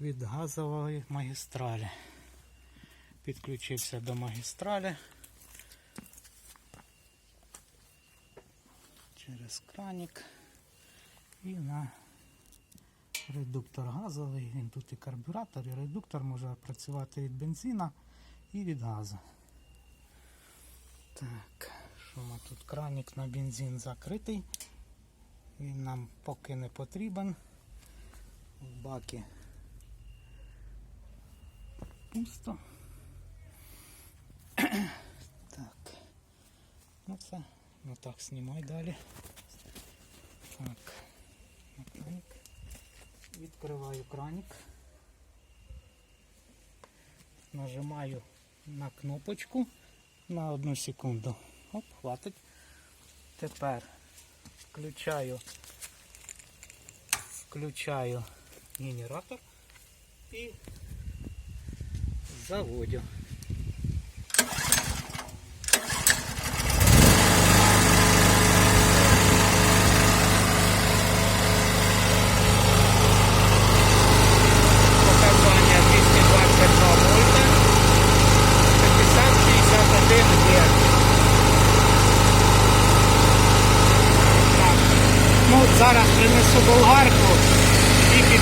від газової магістралі. Підключився до магістралі через кранік і на редуктор газовий. Він тут і карбюратор, і редуктор може працювати від бензина і від газу. Так, що ми тут? Кранік на бензин закритий. Він нам поки не потрібен. В бакі пусто. Так. Ну це. Ну так, знімай далі. Так. Краник. Відкриваю краник. Нажимаю на кнопочку на одну секунду. Оп, хватить. Тепер включаю, включаю генератор і заводю. Показання 222 вольта, 50-61 Так. Ну, зараз принесу болгарку і підключу.